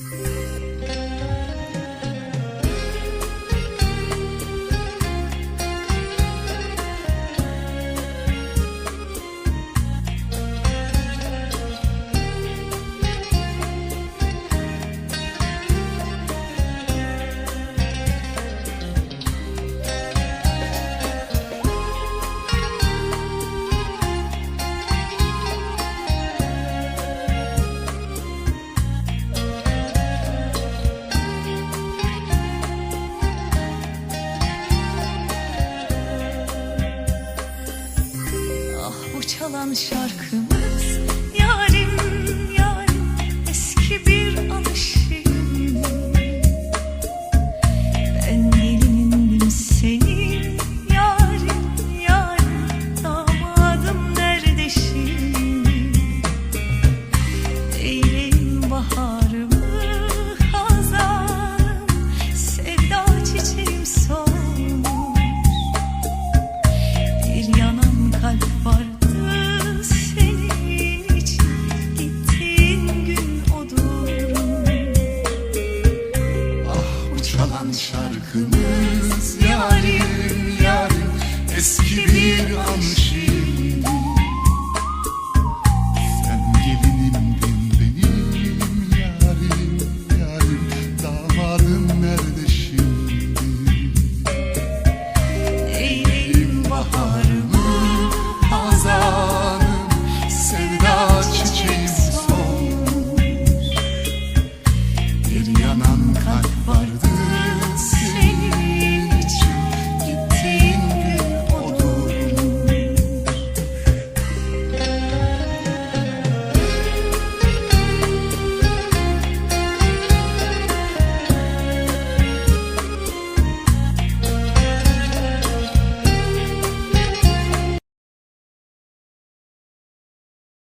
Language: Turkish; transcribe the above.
嗯。Çalan şarkımız çalan şarkımız. Yarim yarim eski